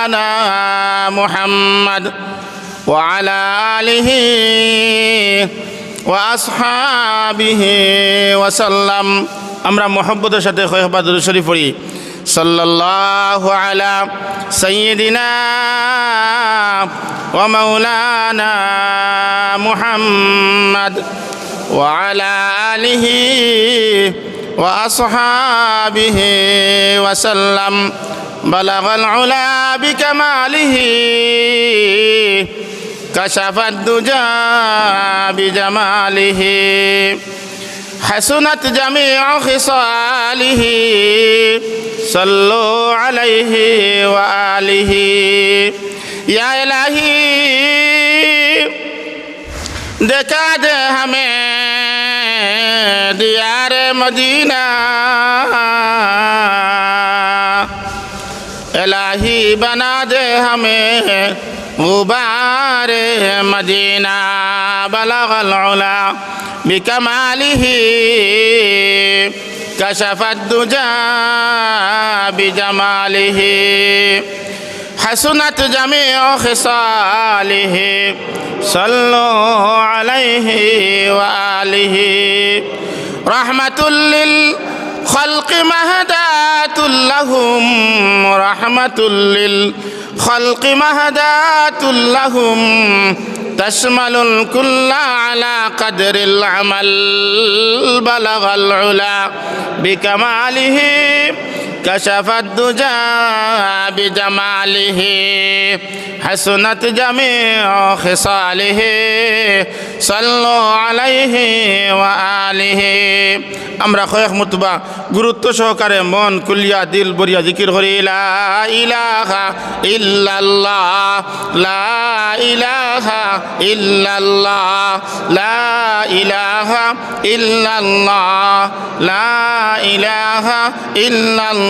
ومولانا محمد وعلى آله وأصحابه وسلم আমরা মোহাম্মদের সাথে খয়বাদ শরীফ পড়ি সাল্লাল্লাহু আলা সাইয়্যিদিনা ওয়া মাওলানা মুহাম্মদ ওয়া আলা আলিহি ওয়া আসহাবিহি ওয়া সাল্লাম بلغ العلا بكماله كشف الدجى بجماله. حسنت جميع خصاله صلوا عليه وآله. يا إلهي دكاد دے ديار مدينة. इलाही बना दे हमें गुबार मदीना बलगल उला بكماله كشف الدجى بجماله حسنت جميع خصاله صلوا عليه وآله رحمة للخلق مهداة لهم رحمة للخلق مهداة لهم تشمل الكل على قدر العمل بلغ العلا بكماله كشف الدجى بجماله حسنت جميع خصاله صلوا عليه وآله আমরা কয়েক মুতবা গুরুত্ব সহকারে মন কুলিয়া দিল বরিয়া জিকির করি লা ইলাহা ইল্লাল্লাহ লা ইলাহা ইল্লাল্লাহ লা ইলাহা ইল্লাল্লাহ লা ইলাহা ইল্লাল্লাহ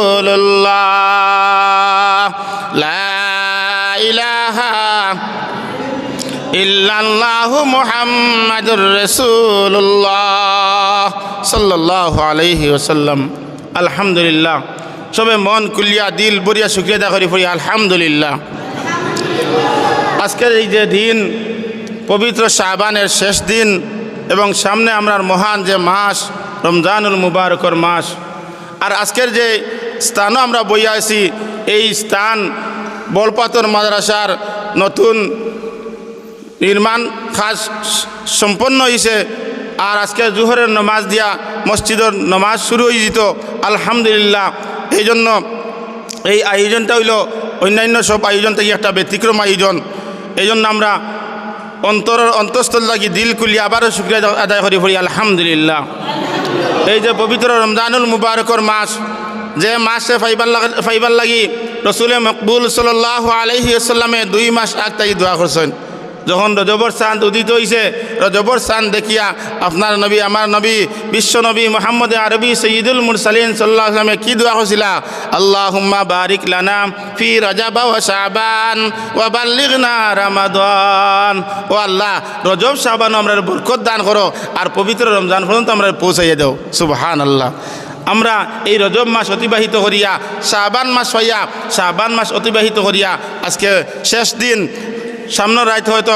রাসূলুল্লাহ। সাল্লাল্লাহু আলাইহি ওয়াসাল্লাম। আলহামদুলিল্লাহ। সবে মন কুলিয়া দিল বরিয়া শুক্রিয়া দা করি, পড়ি আলহামদুলিল্লাহ। আজকের এই যে দিন, পবিত্র শাহবানের শেষ দিন এবং সামনে আমরার মহান যে মাস, রমজানুল মুবারকর মাস। আর আজকের যে স্থানও আমরা বইয়া আছি। এই স্থান বলপাতর মাদ্রাসার নতুন নির্মাণ কাজ সম্পন্ন হয়েছে আর আজকে জুহরের নমাজ দিয়া মসজিদের নমাজ শুরু হয়ে যেত, আলহামদুলিল্লাহ। এই জন্য এই আয়োজনটা হইল অন্যান্য সব আয়োজন থেকে একটা ব্যতিক্রম আয়োজন। এই জন্য আমরা অন্তরের অন্তঃস্থল লাগি দিল কুলি আবারও শুক্রিয়া আদায় করি পড়ি আলহামদুলিল্লাহ। এই যে পবিত্র রমজানুল মুবারকর মাস যে মাসে ফাইবার লাগা, ফাইবার লাগি রসুলে মকবুল সাল্লাহ আলহি দুই মাস আগ তাই দোয়া করছেন। যখন রজবর চাঁদ উদিত হয়েছে রজবর চাঁদ দেখিয়া আপনার নবী, আমার নবী, বিশ্ব নবী মোহাম্মদ আরবি সঈদুল মুরসালিন সাল্লাহ আসলামে কি দোয়া করছিল? আল্লাহ বারিক লানা ফি রজাবা ও শাবান ও বাল্লিগনা রামাদান। ও আল্লাহ, রজব, শাবান আমরা বরকত দান করো আর পবিত্র রমজান পর্যন্ত আমরা পৌঁছাইয়া দাও। সুবহান আল্লাহ আমরা এই রজব মাস অতিবাহিত করিয়া শাহবান মাস হইয়া শাহবান মাস অতিবাহিত করিয়া, আজকে শেষ দিন, সামনের রাইত হয়তো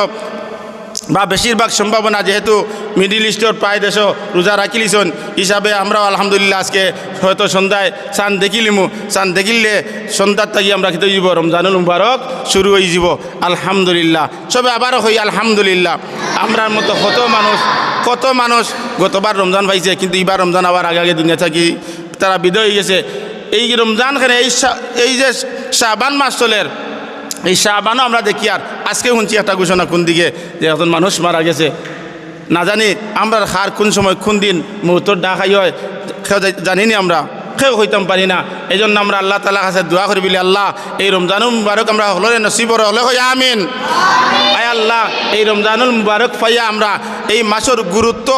বা বেশিরভাগ সম্ভাবনা যেহেতু মিডিল ইস্টর প্রায় দেশ রোজা রাখিলিছন হিসাবে আমরাও আলহামদুলিল্লাহ আজকে হয়তো সন্ধ্যায় চান দেখিলিমু। চান দেখিলে সন্ধ্যার থাকি আমরা খেতে যাব রমজানুল মুবারক শুরু হয়ে যাব। আলহামদুলিল্লাহ। সবে আবারও হই আলহামদুলিল্লাহ। আমরার মতো কত মানুষ কত মানুষ গতবার রমজান পাইছে, কিন্তু এবার রমজান আবার আগে আগে দুনিয়া থাকি তারা বিদয় হয়ে গেছে। এই রমজান খানে এই এই যে শাহবান মাস চলের এই শাহবানও আমরা দেখি আর আজকে শুনছি একটা ঘোষণা কোন দিকে যে এখন মানুষ মারা গেছে। না জানি আমরা হার কোন সময় কোন দিন মুহূর্তর ডাক আই হয় কেউ জা- জানিনি আমরা। কেউ হইতাম পারি না। এই জন্য আমরা আল্লাহ তালা কাছে দোয়া করি বলি আল্লাহ এই রমজানুল মুবারক আমরা হলরে নসিবর হলে হই আমিন। আয় আল্লাহ এই রমজানুল মুবারক পাইয়া আমরা এই মাসের গুরুত্ব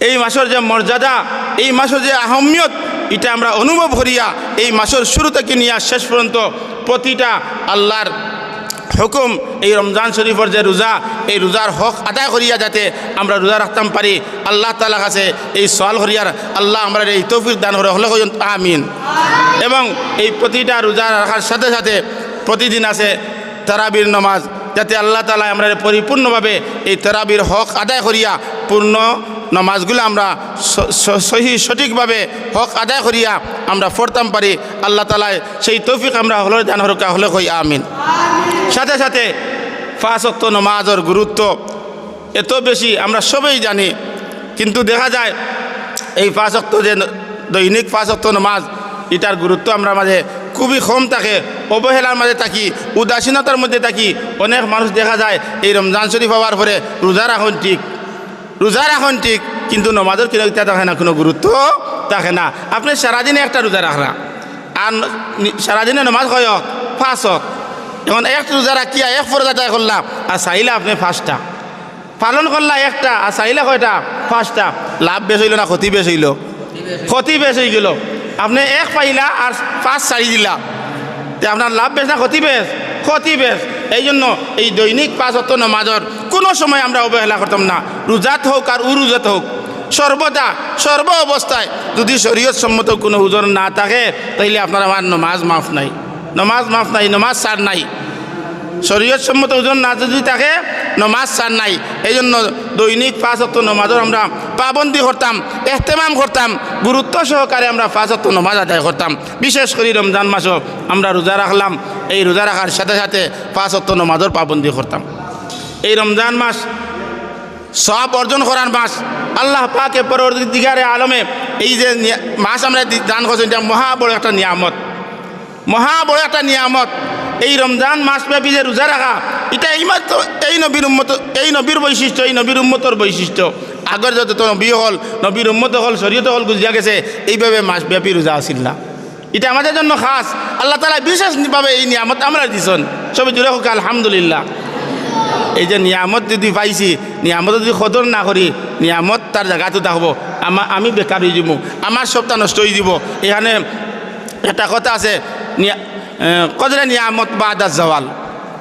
এই মাসের যে মর্যাদা এই মাসের যে আহমিয়ত এটা আমরা অনুভব করিয়া এই মাসের শুরু থেকে নিয়ে শেষ পর্যন্ত প্রতিটা আল্লাহর হুকুম, এই রমজান শরীফের যে রোজা, এই রোজার হক আদায় করিয়া যাতে আমরা রোজা রাখতাম পারি। আল্লাহ তালা কাছে এই সওয়াল করিয়ার আল্লাহ আমরা এই তৌফিক দান করে হলে আমিন। এবং এই প্রতিটা রোজা রাখার সাথে সাথে প্রতিদিন আছে তারাবির নমাজ, যাতে আল্লাহ তালা আমরা পরিপূর্ণভাবে এই তেরাবির হক আদায় করিয়া পূর্ণ নমাজগুলো আমরা সহি সঠিকভাবে হক আদায় করিয়া আমরা পড়তাম পারি। আল্লাহ তালায় সেই তৌফিক আমরা হলে দান হরকা হলে কই আমিন। সাথে সাথে ফাঁসত্ব নমাজের গুরুত্ব এত বেশি আমরা সবাই জানি। কিন্তু দেখা যায় এই ফাঁসক্ত যে দৈনিক ফাঁসক্ত নমাজ এটার গুরুত্ব আমরা মাঝে খুবই কম থাকে। অবহেলার মাঝে থাকি উদাসীনতার মধ্যে থাকি। অনেক মানুষ দেখা যায় এই রমজান শরীফ হওয়ার পরে রোজা রাখুন ঠিক। রোজা রাখুন ঠিক, কিন্তু নমাজের কিনা থাকে না, কোনো গুরুত্ব থাকে না। আপনি সারাদিনে একটা রোজা রাখরা আর সারাদিনে নমাজ হয় ফাঁস হক। এখন এক রোজা রাখিয়া এক ফরজ আদায় করলাম, আর চাইলে আপনি ফার্স্টটা পালন করলা একটা, আর চাইলে কয়টা? ফার্স্টটা লাভ বেশ হইল না, ক্ষতি বেশ হইল? ক্ষতি বেশ হয়ে গেল। আপনি এক পাইলা আর পাঁচ চারি দিলা। আপনার লাভ বেশ না, ক্ষতি বেশ? ক্ষতি বেশ। এই জন্য এই দৈনিক পাঁচ অত নমাজর কোনো সময় আমরা অবহেলা করতাম না। রোজাত হোক আর উরুজাত হোক, সর্বদা, সর্ব অবস্থায় যদি শরীয়ত সম্মত কোনো উজন না থাকে, তাইলে আপনার আমার নমাজ মাফ নাই। নমাজ মাফ নাই, নমাজ সার নাই। শরীয়ত সম্মত ওজন না যদি থাকে, নমাজ সার নাই। এই জন্য দৈনিক পাঁচ নমাজের আমরা পাবন্দি করতাম, এহতেমাম করতাম, গুরুত্ব সহকারে আমরা পাঁচ অক্ট নমাজ আদায় করতাম। বিশেষ করে রমজান মাসও আমরা রোজা রাখলাম, এই রোজা রাখার সাথে সাথে পাঁচ অক্ট নমাজের পাবন্দি করতাম। এই রমজান মাস সব অর্জন করার মাস। আল্লাহ পাকে পরবর্তীকারে আলমে এই যে মাস আমরা দান করছেন, এটা মহা বড় একটা নিয়ামত। মহা বড় একটা নিয়ামত। এই রমজান মাসব্যাপী যে রোজা রাখা, এটা এইমাত্র এই নবীর উম্মত, এই নবীর বৈশিষ্ট্য, এই নবীর উম্মতর বৈশিষ্ট্য। আগের যত নবী হল, নবীর উম্মত হল, শরীয়ত হল গুজিয়া গেছে, এইভাবে মাসব্যাপী রোজা আসিল না। এটা আমাদের জন্য খাস। আল্লাহ তালা বিশেষভাবে এই নিয়ামত আমরা দিছেন। সবে জুড়ে হোক, আলহামদুলিল্লাহ। এই যে নিয়ামত যদি পাইছি, নিয়ামত যদি সদর না করি, নিয়ামত তার জায়গাটো থাকব আমার আমি বেকার হয়ে যাব, আমার সবটা নষ্ট হয়ে যাব। এখানে একটা কথা আছে কদরে নিয়ামত বা আদাস জওয়াল।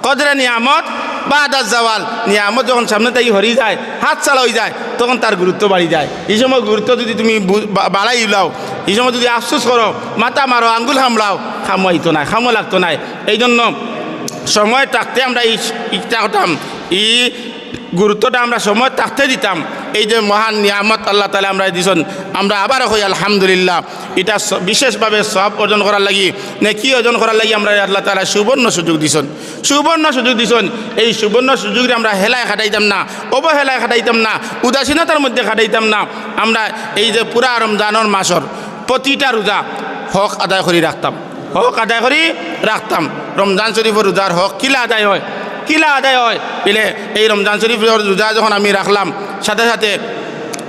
কদরে নিয়ামত বা আদাস জওয়াল। নিয়ামত যখন সামনে থেকে হরি যায়, হাত চালা হয়ে যায়, তখন তার গুরুত্ব বাড়ি যায়। এই সময় গুরুত্ব যদি তুমি বাড়াই উলাও এই সময় যদি আফসোস করো, মাথা মারো, আঙ্গুল হামলাও খামাইতো নাই খামো লাগতো নাই এই জন্য সময় থাকতে আমরা এই হতাম। এই গুরুত্বটা আমরা সময় থাকতে দিতাম। এই যে মহান নিয়ামত আল্লাহ তালা আমরা দিছেন। আমরা আবার হই আলহামদুলিল্লাহ। এটা বিশেষভাবে সব অর্জন করার লাগি, নে কি অর্জন করার লাগি আমরা আল্লাহ তালা সুবর্ণ সুযোগ দিছেন। সুবর্ণ সুযোগ দিছেন। এই সুবর্ণ সুযোগরে আমরা হেলায় খাটাইতাম না, অবহেলায় খাটাইতাম না, উদাসীনতার মধ্যে খাটাইতাম না। আমরা এই যে পুরা রমজানের মাসর প্রতিটা রোজা হক আদায় করে রাখতাম। হক আদায় করি রাখতাম। রমজান শরীফের রোজার হক কিলা আদায় হয়? কিলা আদায় হয়? পেলে এই রমজান শরীফের রোজা যখন আমি রাখলাম সাথে সাথে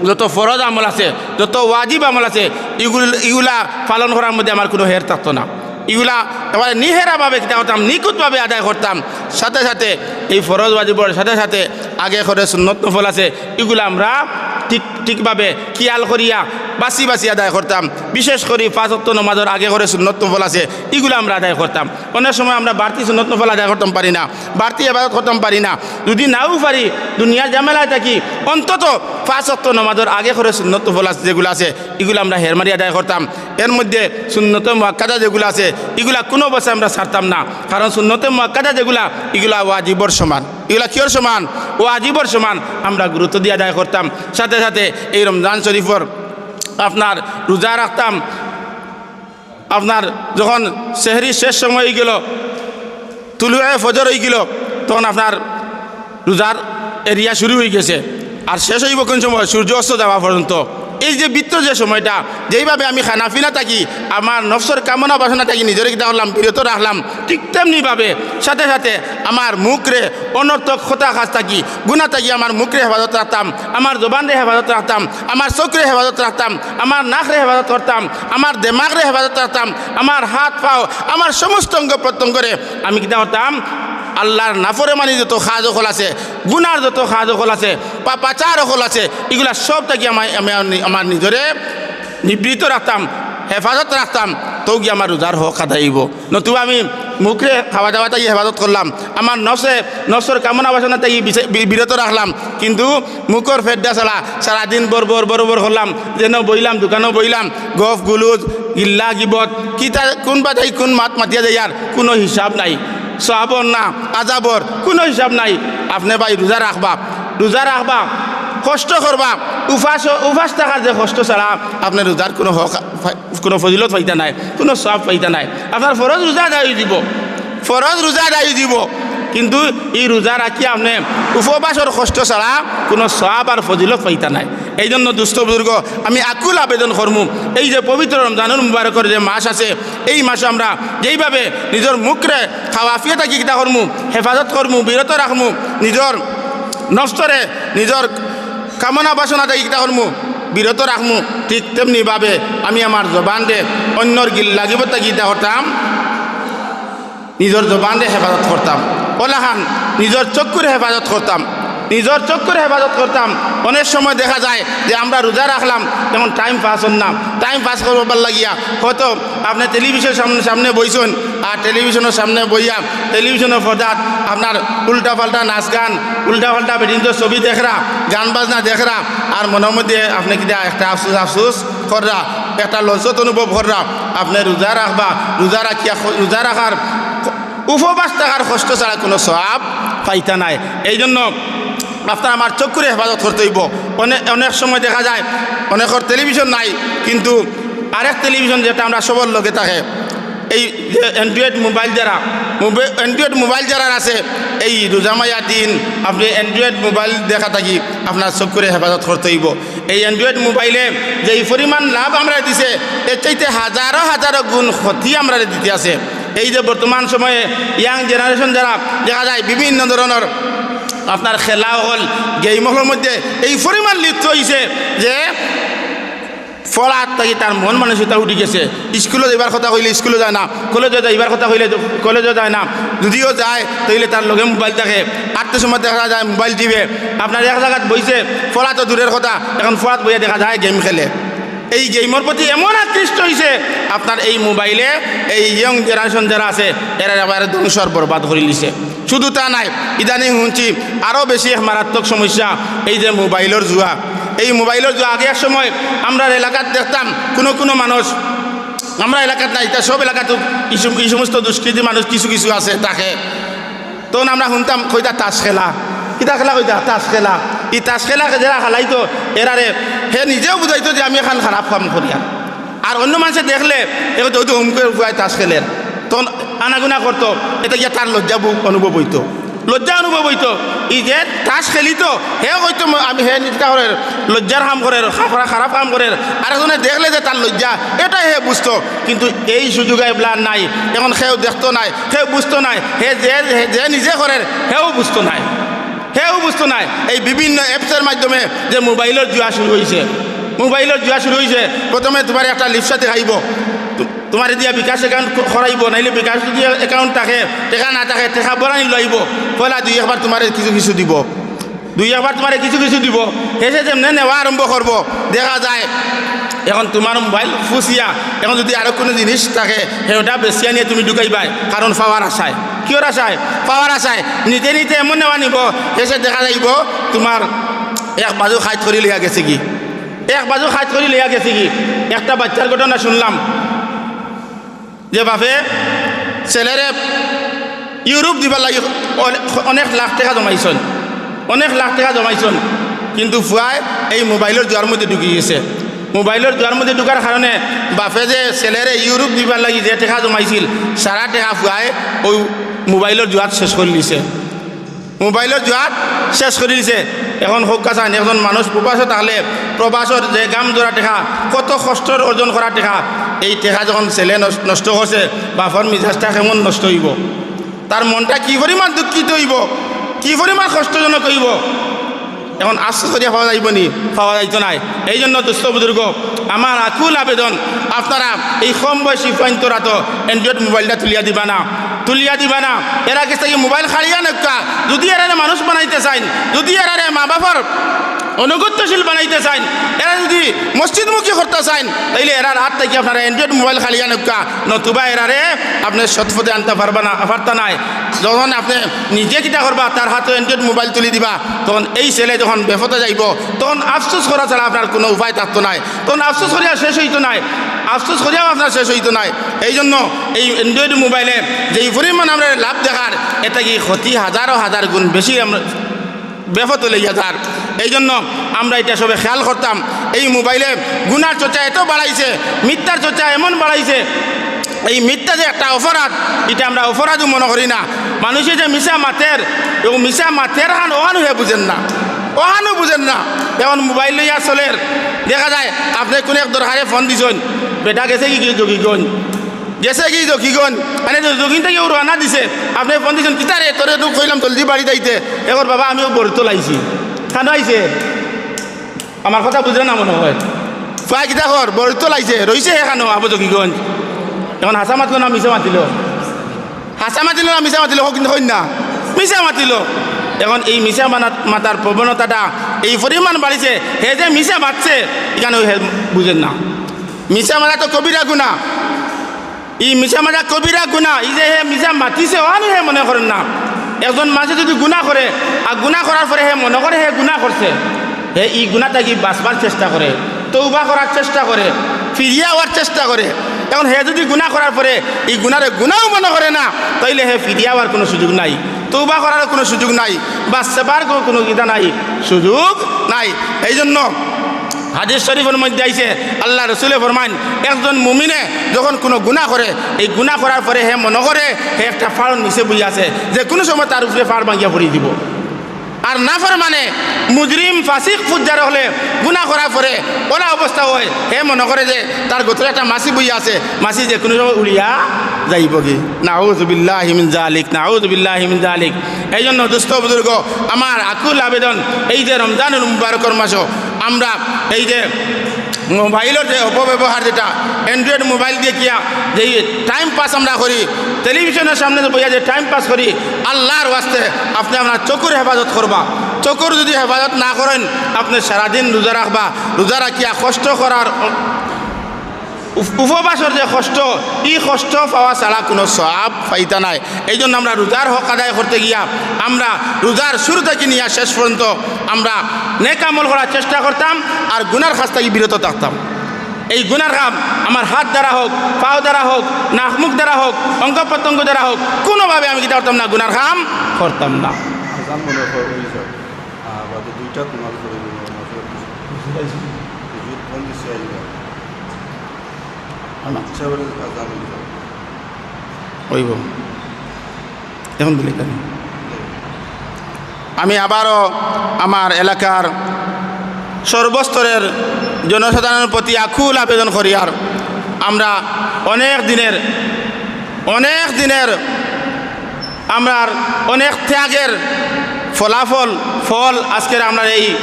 যত ফরজ আমল আছে, যত ওয়াজিব আমল আছে এগুলো এগুলা পালন করার মধ্যে আমার কোনো হের থাকতো না এগুলা এবারে নিহেরাভাবে কিতা করতাম নিখুঁতভাবে আদায় করতাম, সাথে সাথে এই ফরজ ওয়াজিবর সাথে সাথে আগে করে সুন্নত নফল আছে, এগুলো আমরা ঠিক, ঠিকভাবে খেয়াল করিয়া বাসি বাসি আদায় করতাম। বিশেষ করে পাঁচত্ব নমাজের আগে করে সুন্নত নফল আছে, এগুলো আমরা আদায় করতাম। অনেক সময় আমরা বাড়তি সুন্নত নফল আদায় করতাম পারি না, বাড়তি আবাদত করতাম পারি না। যদি নাও পারি, দুনিয়ার জামেলায় থাকি, অন্তত পাঁচত্ব নমাজের আগে করে সুন্নত নফল আছে যেগুলো আছে, এগুলো আমরা হেরমারি আদায় করতাম। এর মধ্যে সুন্নত মোয়াক্কাদা যেগুলো আছে, এগুলা কোনো অবস্থায় আমরা ছাড়তাম না। কারণ সুন্নতে মোয়াক্কাদা যেগুলা, এগুলা ওয়াজিবর সমান। এগুলা কিয়র সমান? ও আজীবর সমান আমরা গুরুত্ব দিয়ে আদায় করতাম। সাথে সাথে এই রমজান শরীফর আপনার রোজা রাখতাম। আপনার যখন সেহরি শেষ সময় হয়ে গেল, তুলুয়ে ফজর হয়ে গেল, তখন আপনার রোজার এরিয়া শুরু হয়ে গেছে। আর শেষ হইব কোন সময়? সূর্য অস্ত যাওয়া পর্যন্ত। এই যে বৃত্ত যে সময়টা, যেইভাবে আমি খানাফিনা থাকি, আমার নফসর কামনা বাসনা থাকি, নিজের কিতা হলাম বিরত রাখলাম, ঠিক তেমনিভাবে সাথে সাথে আমার মুখরে অনর্থক খোতা খাস থাকি, গুণা থাকি, আমার মুখরে হেফাজত রাখতাম, আমার জবানরে হেফাজত রাখতাম, আমার চোখরে হেফাজত রাখতাম, আমার নাকরে হেফাজত করতাম, আমার দেমাগরে হেফাজত রাখতাম, আমার হাত পাও আমার সমস্ত অঙ্গ প্রত্যঙ্গরে আমি কিতা করতাম আল্লাহর নাফরে মানি যত খাজ অকল আছে, গুনার যত খাজ অকল আছে, পাপাচার অকল আছে, এগুলা সব থাকি আমার আমি আমার নিজরে নিবৃত রাখতাম, হেফাজত রাখতাম তো কি আমার রোজার হক আদায়ব নতুবা আমি মুখে খাওয়া দাওয়া তাই হেফাজত করলাম, আমার নসে নসর কামনা বাসনা তাই বিরত রাখলাম, কিন্তু মুখর ফেডা চালা সারাদিন বর বর বর বর হলাম, যেন বইলাম দোকানেও বইলাম, গফ, গুলুজ, গিল্লা, গিবত, কিতা কোনবা তাই কোন মাত মাতিয়া যায় আর কোনো হিসাব নাই। সহাবর না, আজাবর, কোনো হিসাব নাই। আপনি ভাই রোজা রাখবা রোজা রাখবা, কষ্ট করবা, উপাস উপাস থাকার যে কষ্ট ছাড়া আপনার রোজার কোনো হক, কোনো ফজিলত পাইতা নাই, কোনো সব পাইতা নাই। আপনার ফরজ রোজা দায়ী দিব ফরজ রোজা দায়ী দিব কিন্তু এই রোজা রাখি আপনি উপবাসের কষ্ট ছাড়া কোনো সব আর ফজিলত পাইতা নাই। এই জন্য দুস্থ বুজুর্গ আমি আকুল আবেদন করমু এই যে পবিত্র রমজানুল মুবারকের যে মাস আছে, এই মাসে আমরা যেইভাবে নিজের মুখরে খাওয়া ফিয়ে থাকি কিতা করমু হেফাজত করমু বিরত রাখমু নিজের নষ্টরে নিজের কামনা বাসনা থাকি কিতা করমু বিরত রাখমু ঠিক তেমনিভাবে আমি আমার জবান দে অন্যর গিল লাগিব থাকি কিতা করতাম নিজের জবানরে হেফাজত করতাম ওলাহান নিজের চক্ষুর হেফাজত করতাম। নিজের চক্ষুরে হেফাজত করতাম। অনেক সময় দেখা যায় যে আমরা রোজা রাখলাম, যেমন টাইম পাস হন না। টাইম পাস করবার লাগিয়া হয়তো আপনি টেলিভিশনের সামনে সামনে বইছেন, আর টেলিভিশনের সামনে বইয়া টেলিভিশনের পর্দাত আপনার উল্টা পাল্টা নাচ গান উল্টা পাল্টা বেদিন ছবি দেখরা, গান বাজনা দেখরা, আর মনের মধ্যে আপনি কিনা একটা আফসোস আফসোস কররা, একটা লজ্জত অনুভব কররা, আপনি রোজা রাখবা, রোজা রাখিয়া রোজা রাখার উপবাস থাকার কষ্ট ছাড়া কোনো সব পাইতা নাই। এই জন্য আপনার আমার চক্ষুরে হেফাজত করতে হইব। অনেক অনেক সময় দেখা যায়, অনেকের টেলিভিশন নাই, কিন্তু আরেক টেলিভিশন যেটা আমরা সবর লোকে থাকে, এই যে অ্যান্ড্রয়েড মোবাইল যারা অ্যান্ড্রয়েড মোবাইল যারা আছে, এই রোজামাইয়া দিন আপনি অ্যান্ড্রয়েড মোবাইল দেখা থাকি, আপনার চক্ষুরে হেফাজত করতে হইব। এই অ্যান্ড্রয়েড মোবাইলে যে পরিমাণ লাভ আমরা দিছে, এর চাইতে হাজারো হাজারো গুণ ক্ষতি আমরা দিতে আছে। এই যে বর্তমান সময়ে ইয়াং জেনারেশন যারা, দেখা যায় বিভিন্ন ধরনের আপনার খেলা হল গেমগুলোর মধ্যে এই পরিমাণ লিপ্ত হয়েছে যে ফলাত থাকি তার মন মানসিকতা উঠি গেছে। স্কুলে যাইবার কথা কইলে স্কুলে যায় না কলেজে যাইবার কথা কইলে কলেজে যায় না, যদিও যায়, তাইলে তার লগে মোবাইল থাকে। আটটার সময় দেখা যায় মোবাইল টিভে আপনার এক জায়গাত বইছে ফলা তো দূরের কথা, এখন ফলাত বইয়ে দেখা যায় গেম খেলে। এই গেমের প্রতি এমন আকৃষ্ট হয়েছে আপনার এই মোবাইলে এই ইয়ং জেনারেশন যারা আছে, এরা এবার ধ্বংসর বরবাদ করে লিছে শুধু তা নাই, ইদানিং শুনছি আরও বেশি মারাত্মক সমস্যা এই যে মোবাইলের জুয়া এই মোবাইলের জুয়া আগে এক সময় আমরা এলাকাত দেখতাম, কোনো কোনো মানুষ, আমরা এলাকাত নাই, তা সব এলাকাতে এই সমস্ত দুষ্কৃতি মানুষ কিছু কিছু আছে, তাকে। তখন আমরা শুনতাম, কইতা তাস খেলা? কিতা খেলা কইতা? তাস খেলা। ই তাস খেলা যারা খেলাইতো এরারে হে নিজেও বুঝাইতো যে আমি এখন খারাপ কাম করি আর অন্য মানুষে দেখলে এবার তো হুম করে ফুয়াই তাস খেলের তখন আনাগুনা করতো এটা গিয়ে তার লজ্জা অনুভব হইতো লজ্জা অনুভব হইতো ই যে তাস খেলিত হে হয়তো আমি হে নিকা করে লজ্জার কাম করে খারাপ কাম করে আর একজনে দেখলে যে তার লজ্জা, এটাই হে বুঝতো কিন্তু এই সুযোগ এগুলা নাই। এখন সেও দেখতো নাই, সেও বুঝতো নাই। হে যে যে নিজে করে সেও বুঝতো নাই। সেও বুঝতো নাই। এই বিভিন্ন অ্যাপসের মাধ্যমে যে মোবাইলের জুয়া শুরু হয়েছে মোবাইলের জুয়া শুরু হয়েছে প্রথমে তোমার একটা লিপসা দেখাইব তোমার দিয়া বিকাশ একাউন্ট করাইব নাইলে বিকাশ যদি একাউন্ট থাকে, টেকা না থাকে টেকা বরানি লইব পয়লা দুই একবার তোমার কিছু কিছু দিব। দুই একবার তোমার কিছু কিছু দিব। সেসে যেমনি নেওয়া আরম্ভ করব দেখা যায়, এখন তোমার মোবাইল ফুসিয়া এখন যদি আরও কোনো জিনিস থাকে সেটা বেছিয়া নিয়ে তুমি ঢুকাইবাই কারণ পাওয়ার আশায় কিয়র আশায়? পাওয়ার আশায়। নিতে নিতে এমন নেওয়া নিব এসে দেখা যাইব তোমার এক বাজু খাইত করে লিয়া গেছে কি এক বাজু খাইত করে লিয়া গেছে কি একটা বাচ্চার ঘটনা শুনলাম। যে বাপে ছেলেরে ইউরোপ দিবার লাগি অনেক লাখ টাকা জমাইছন অনেক লাখ টাকা জমাইছন কিন্তু ফুয়ায় এই মোবাইলের জোয়ার মধ্যে ঢুকি গেছে। মোবাইলের জোয়ার মধ্যে ঢুকার কারণে বাপে যে ছেলেরে ইউরোপ দিবার লাগি যে টাকা জমাইছিল সারা টাকা ফুয়ায় ওই মোবাইলের জোয়ার শেষ করে নিছে মোবাইলের জোয়াত শেষ করে দিছে। এখন হোক কাছান এখন মানুষ প্রবাস তাহলে প্রবাসর যে গাম জোড়া টেকা, কত কষ্টর অর্জন করা টেকা, এই টেকা যখন ছেলে নষ্ট- করছে বাপর মিজাজটা কেমন নষ্ট হইব? তার মনটা কি পরিমাণ দুঃখিত হইব? কি পরিমাণ কষ্টজনক হইব? এখন আশ্বাস করিয়া পাওয়া যাইব নি? পাওয়া যাইতো নাই? এই জন্য দুস্থ বুজুর্গ আমার আকুল আবেদন আপনারা এই কম বয়সী পয়েন্টরা তো অ্যান্ড্রয়েড মোবাইলটা তুলিয়া দিবা না। তুলিয়া দিবা না। এরা কাছ মোবাইল খাড়িয়া নকা যদি এরারে মানুষ বানাইতে চান যদি এরারে মা বাবার অনুগত্যশীল বানাইতে চান এরা যদি মসজিদমুখী করতে চান তাইলে এরার হাত থেকে আপনারা অ্যান্ড্রয়েড মোবাইল খালিয়া নকা নতুবা এরারে আপনি সৎপথে আনতে পারবা না, পারতা নাই। যখন আপনি নিজে কিটা করবা, তার হাতে অ্যান্ড্রয়েড মোবাইল তুলি দিবা, তখন এই ছেলে যখন বেফতে যাইব, তখন আফসোস করা ছাড়া আপনার কোনো উপায় থাকতো নাই। তখন আফসোস করিয়া শেষ হইতো নাই। আফসোস করিয়াও আপনার শেষ হইতো নাই। এই জন্য এই অ্যান্ড্রয়েড মোবাইলে যেই পরিমাণ আমরা লাভ দেখার এটা কি ক্ষতি হাজারো হাজার গুণ বেশি আমরা বেফত লইয়া যার এই জন্য আমরা এটা সবে খেয়াল করতাম এই মোবাইলে গুনার চর্চা এত বাড়াইছে মিথ্যার চর্চা এমন বাড়াইছে এই মিথ্যা যে একটা অপরাধ এটা আমরা অপরাধও মনে করি না মানুষে যে মিশা মাতের এবং মিশা মাতের হান ওহানু হে বুঝেন না ওহানু বুঝেন না এখন মোবাইল লইয়া চলের দেখা যায় আপনি কোনো এক দরকারে ফোন দিছেন বেটা গেছে কি যোগীগঞ্জ গেছে কি যোগীগঞ্জ মানে থেকে ও রানা দিছে, আপনি ফোন দিয়েছেন কিতারে তোরে তো কইলাম জলদি বাড়ি যাইতে। এবার বাবা, আমিও বরতো লাইছি কেন আইছে। আমার কথা বুঝে না মনে হয়। ফাই কিতা কর বরতো লাইছে রইছে এখানো আবু যোগীগঞ্জ এখন হাসা মাতলো না মিশা মাতিল? হাসা মাতিল না মিশা মাতিল কিন্তু হইন না? মিশা মাতিল। এখন এই মিশা মাতার প্রবণতাটা এই পরিমাণ বাড়িছে হে যে মিশা মাতছে এখানে বুঝেন না। মিশা মারা তো কবিরা গুণা ই মিছা মাজা কবিরা গুণা, ই যে হে মিছা মাতিছে অহানি হে মনে করেন না। একজন মানুষে যদি গুণা করে আর গুণা করার পরে হে মনে করে হে গুণা করছে হে ই গুণাটা কি বাঁচবার চেষ্টা করে তৌবা করার চেষ্টা করে ফিরিয়ে হওয়ার চেষ্টা করে এখন হে যদি গুণা করার পরে এই গুণারে গুণাও মনে করে না, তাইলে হে ফিরিয়ে হওয়ার কোনো সুযোগ নাই তৌবা করার কোনো সুযোগ নাই বাঁচবার কোনো ইটা নাই, সুযোগ নাই। এই জন্য হাদিস শরীফের মধ্যে আইছে, আল্লাহ রসুলে ফরমান একজন মুমিনে যখন কোনো গুণা করে, এই গুণা করার পরে হে মনে করে, হে একটা ফাড় নিচে বই আছে, যে কোনো সময় তার উপরে ফাড় ভাঙিয়া পড়িয়ে দিব। আর না মানে মুজরিম, ফাসিক ফুজার হলে গুণা করার পরে ওলা অবস্থা হয়, হে মনে করে যে তার গোতরে একটা মাসি বই আছে, মাসি যে কোনো সময় উড়িয়া যাইব কি? নাউজবিল্লাহ হিমিন জালিক নাউজবিল্লাহ হিমিন জালিক এই জন্য দুস্থ বুজুর্গ, আমার আকুল আবেদন এই যে রমজানুল মুবারকর মাস আমরা এই যে মোবাইলের যে অপব্যবহার যেটা অ্যান্ড্রয়েড মোবাইল দিয়ে কিয়া, যে টাইম পাস আমরা করি টেলিভিশনের সামনে বইয়া যে টাইম পাস করি আল্লাহর ওয়াস্তে আপনি আপনার চকুর হেফাজত করবা চকুর যদি হেফাজত না করেন আপনি সারাদিন রোজা রাখবা রোজা রাখিয়া কষ্ট করার উপ- উপবাসের যে কষ্ট এই কষ্ট পাওয়া ছাড়া কোনো সব পাইতা নাই। এই জন্য আমরা রোজার হক আদায় করতে গিয়া, আমরা রোজার শুরু থেকে নিয়ে শেষ পর্যন্ত আমরা নেকামল করার চেষ্টা করতাম আর গুনার কাছ থেকে বিরত থাকতাম। এই গুনার কাম আমার হাত দ্বারা হোক পাও দ্বারা হোক নাক মুখ দ্বারা হোক অঙ্গ প্রত্যঙ্গ দ্বারা হোক কোনোভাবে আমি কী করতাম না গুনার কাম করতাম না। হইব এখন বলি কেন আমি আবারও আমার এলাকার সর্বস্তরের জনসাধারণের প্রতি আকুল আবেদন করি আর আমরা অনেক দিনের অনেক দিনের আমরার অনেক ত্যাগের ফলাফল, ফল আজকের আমরা এই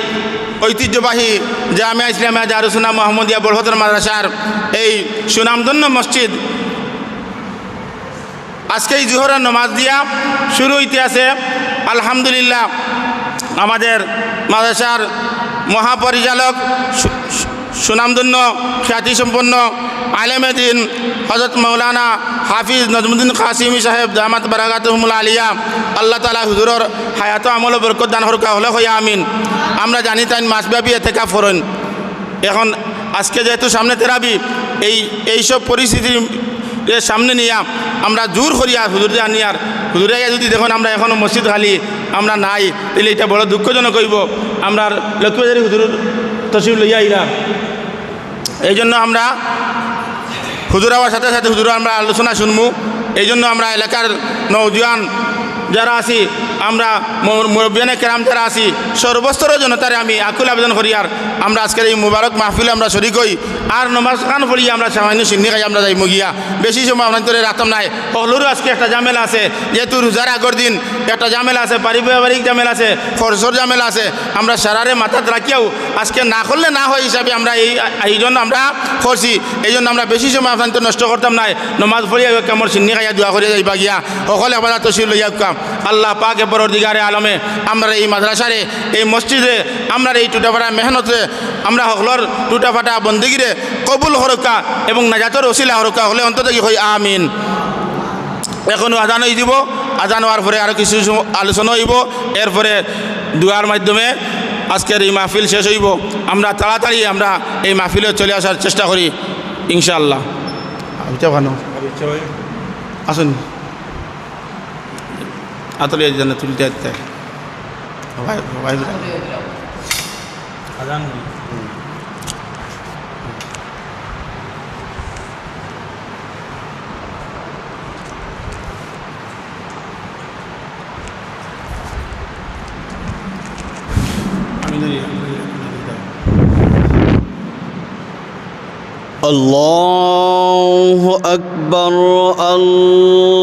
ঐতিহ্যবাহী জামিয়া ইসলামিয়া দারুসুনা মোহাম্মদিয়া বরহতর মাদ্রাসার এই সুনামধন্য মসজিদ আজকে এই জোহরের নমাজ দিয়া শুরু আছে। আলহামদুলিল্লাহ, আমাদের মাদ্রাসার মহাপরিচালক সুনামধন্য, খ্যাতিসম্পন্ন আলেমেদিন হজরত মৌলানা হাফিজ নজমুদ্দিন কাসিমি সাহেব দামাত বারাকাতহমুল আলিয়া, আল্লাহ তালা হুজুরর হায়াত আমল বরকত দান হরকা হলে হইয়া আমিন। আমরা জানি তাই মাসব্যাপী এতে ফরন। এখন আজকে যেহেতু সামনে তেরাবি, এই, এইসব পরিস্থিতির এর সামনে নিয়াম আমরা জোর করিয়া হুজুরে আনিয়ার হুজুরে যদি দেখুন আমরা এখনও মসজিদ খালি, আমরা নাই তাহলে এটা বড় দুঃখজনক হইব। আমরা লক্ষ্মীবাজারি হুজুর তসিব লইয়া আইলাম। এই জন্য আমরা হুজুর সাথে সাথে হুজুর আমরা আলোচনা শুনব। এই জন্য আমরা এলাকার নৌজওয়ান যারা আছি, আমরা মুরব্বিয়ানে কেরাম যারা আছি সর্বস্তরের জনতারে আমি আকুল আবেদন করি আর আমরা আজকের এই মুবারক মাহফিলে আমরা শরিক হই। আর নমাজ খান পড়ি আমরা সামান্য সিন্নি খাই, আমরা যাই মুগিয়া বেশি সময় আপনার রাতম নাই। হলুরও আজকে একটা জামেলা আছে, যেহেতু রোজার আগর দিন একটা জামেলা আছে, পারিবারিক জামেলা আছে ফরসর জামেলা আছে। আমরা সারারে মাথাত রাখিয়াও আজকে না করলে না হয় হিসাবে আমরা এই এই জন্য আমরা করছি এই জন্য আমরা বেশি সময় আপনার নষ্ট করতাম নাই। নমাজ পড়িয়া কামর সিন্নি খাইয়া দোয়া করিয়া যাইবা গিয়া। সকলে আবার তসিল লইয়া কাম আল্লাহ পাকে পরর দিগারে আলমে আমরা এই মাদ্রাসারে এই মসজিদে আমরা এই টুটাফাটা মেহনতে আমরা সকলের টুটাফাটা বন্দিগিরে কবুল হরকা এবং নাজাতর ওসিলা হরকা হলে অন্তত কি হই আমিন। এখনও আজান হয়ে দিব আজান হওয়ার পরে আরও কিছু আলোচনা হইব এরপরে দুয়ার মাধ্যমে আজকের এই মাহফিল শেষ হইব। আমরা তাড়াতাড়ি আমরা এই মাহফিলে চলে আসার চেষ্টা করি ইনশাআল্লাহ। আচ্ছা ভালো। আসুন। أطلية جنة تلجأ الله أكبر الله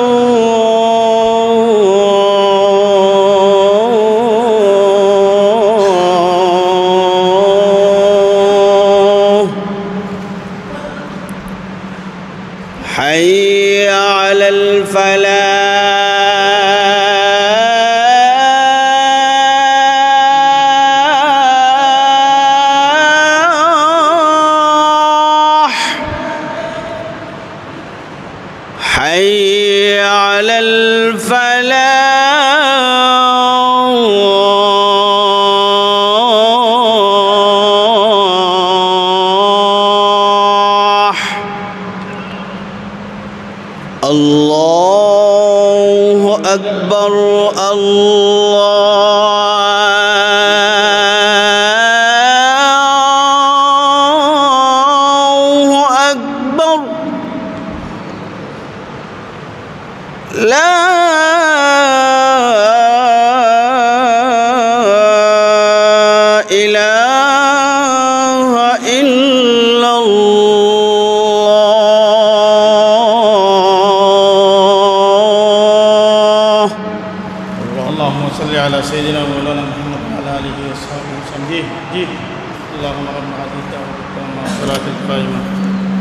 أكبر الله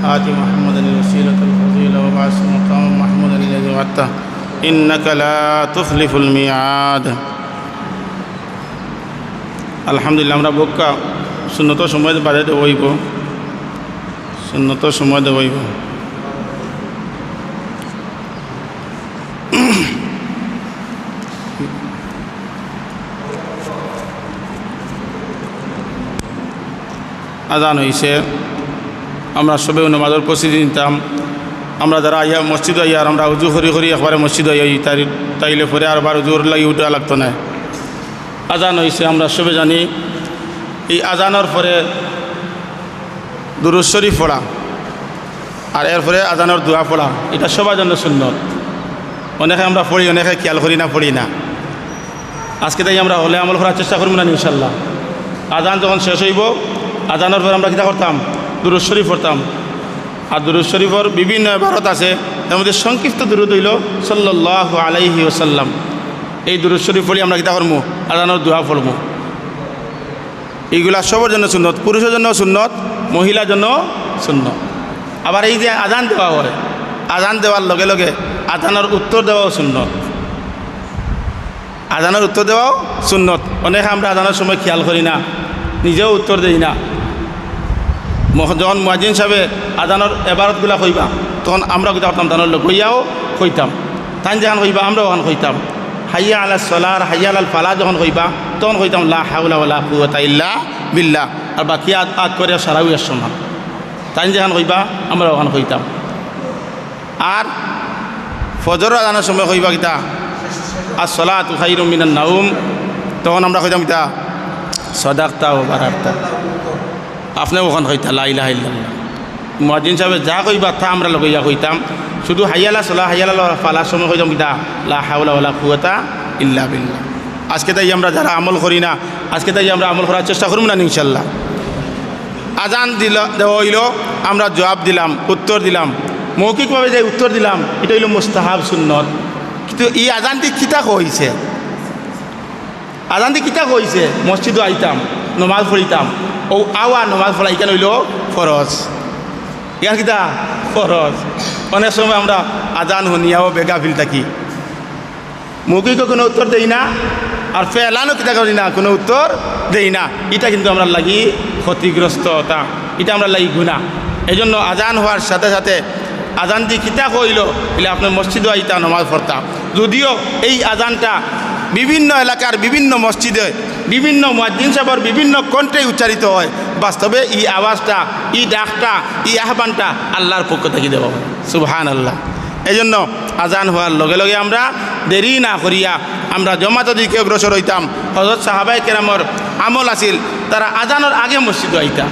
آت محمدا الوسيلة الفضيلة وبعث مقام محمودا الذي وعدته إنك لا تخلف الميعاد আলহামদুলিল্লাহ আমরা বোকা শূন্যত সময় বাদে দেবইব শূন্যত সময় দেবইব আজান হয়েছে আমরা সবে নমাজের প্রস্তুতি নিতাম। আমরা যারা আইয়া মসজিদ আইয়ার আমরা উজু করি করি একবারে মসজিদ আইয়াই তাই তাইলে পরে আর বার উজুর লাগি উঠা লাগতো না আজান হয়েছে আমরা সবে জানি। এই আজানোর পরে দুরুজ শরীফ পড়া আর এরপরে আজানোর দোয়া পড়া এটা সবার জন্য সুন্দর অনেকে আমরা পড়ি অনেকে খেয়াল করি না পড়ি না। আজকে তাই আমরা হলে আমল করার চেষ্টা করব না, ইনশাল্লাহ। আজান যখন শেষ হইব, আজানোর পর আমরা কিতা করতাম? দুরুজ শরীফ পড়তাম। আর দুরুজ শরীফর বিভিন্ন ভারত আছে, এর মধ্যে সংক্ষিপ্ত দুরুদ হইল সাল্লাহ আলাইহি ওসাল্লাম এই দুরুদ শরীফ পড়ি আমরা কিতা করব আজানোর দোয়া পড়ব এইগুলা সবার জন্য সুন্নত, পুরুষের জন্য সুন্নত, মহিলার জন্য সুন্নত। আবার এই যে আজান দেওয়া হয়, আজান দেওয়ার লগে লগে আজানের উত্তর দেওয়াও সুন্নত। আজানের উত্তর দেওয়াও সুন্নত। অনেক আমরা আজানের সময় খেয়াল করি না, নিজেও উত্তর দেই না। যখন মুয়াজিন সাহেবে আজানোর এবারতগুলা কইবা, তখন আমরা কিতা করতাম তানোর লোক কইয়াও কইতাম। তান যখন কইবা, আমরাও ওখান কইতাম। হাইয়া আলা সলার হাইয়া আলাল ফালা যখন কইবা, তখন কইতাম, লা হাউলা ওয়ালা কুওয়াতা ইল্লা বিল্লাহ। আর বাকি আদ আদ করে সারাও এর সমান। তাই যখন কইবা আমরা ওখান কইতাম। আর ফজর আজানোর সময় কইবা কিতা আর সলা তু খাইরুম মিনান নাউম তখন আমরা কইতাম কিতা সদাকতা ও বারাকতা। আপনি ওখান কইতা লা ইলাহা ইল্লাল্লাহ। মুয়াজ্জিন সাহেব, যা কইবা তা আমরা লগাইয়া কইতাম। শুধু হাইয়ালা সলা হাইয়ালা ফালার সময় কইতাম কিতা লা হাওলা ওয়ালা কুওয়াতা ইল্লা বিল্লা আজকে তাই আমরা যারা আমল করি না, আজকে তাই আমরা আমল করার চেষ্টা করব না ইনশাল্লাহ। আজান দিল হইল, আমরা জবাব দিলাম, উত্তর দিলাম। মৌখিকভাবে যে উত্তর দিলাম, এটা হইল মুস্তাহাব সুন্নত। কিন্তু এই আজানটি কিতা কইছে আজানটি কিতা কইছে মসজিদও আইতাম। নমাজ পড়িতাম। ও আওয়া নমাজ পড়া এখানে হইল ফরজ। এখান কিতা? ফরজ। অনেক সময় আমরা আজান শুনিয়াও বেগা ফিল থাকি। মৌখিকও কোনো উত্তর দেই না, আর ফেলানো কিতা করি না, কোনো উত্তর দেই না। এটা কিন্তু আমরা লাগি ক্ষতিগ্রস্ততা। এটা আমরা লাগি গুণা এই জন্য আজান হওয়ার সাথে সাথে আজান দিয়ে কিতা কইল, এলে আপনার মসজিদও আইতা, নমাজ পড়তাম যদিও এই আজানটা বিভিন্ন এলাকার বিভিন্ন মসজিদে বিভিন্ন মুয়াজ্জিন সাহেবর বিভিন্ন কণ্ঠে উচ্চারিত হয়। বাস্তবে এই আওয়াজটা, এই ডাকটা, এই আহ্বানটা আল্লাহর পক্ষ থেকে হয়। সুবহান আল্লাহ এই জন্য আজান হওয়ার লগে লগে আমরা দেরি না করিয়া আমরা জমাত দিকে অগ্রসর হইতাম হজরত সাহাবাই কেরামর আমল আছিল, তারা আজানোর আগে মসজিদ আইতা।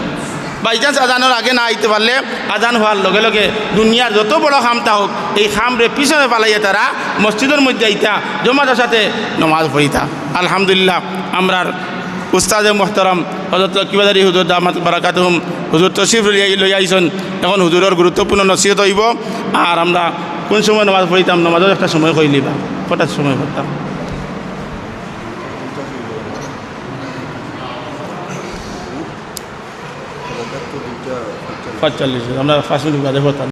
বাই চান্স আজানোর আগে না আইতে পারলে আজান হওয়ার লগে লগে দুনিয়ার যত বড় খামটা হোক এই খামরে পিছনে পালাইয়া তারা মসজিদের মধ্যে আইতা জমাতের সাথে নমাজ পড়িতা আলহামদুলিল্লাহ আমরার উস্তাদে মোহতারাম হজরত কিবাদারি হুজুর দামাত বারাকাত হুম হুজুর তশিফ লই আইসন এখন হুজুরের গুরুত্বপূর্ণ নসিহত হইব আর আমরা কোন সময় নামাজ পড়িতাম নামাজের একটা সময় কইলিবা কটার সময় পড়তাম পাঁচচল্লিশ আমরা পাঁচ মিনিট বাদে পড়তাম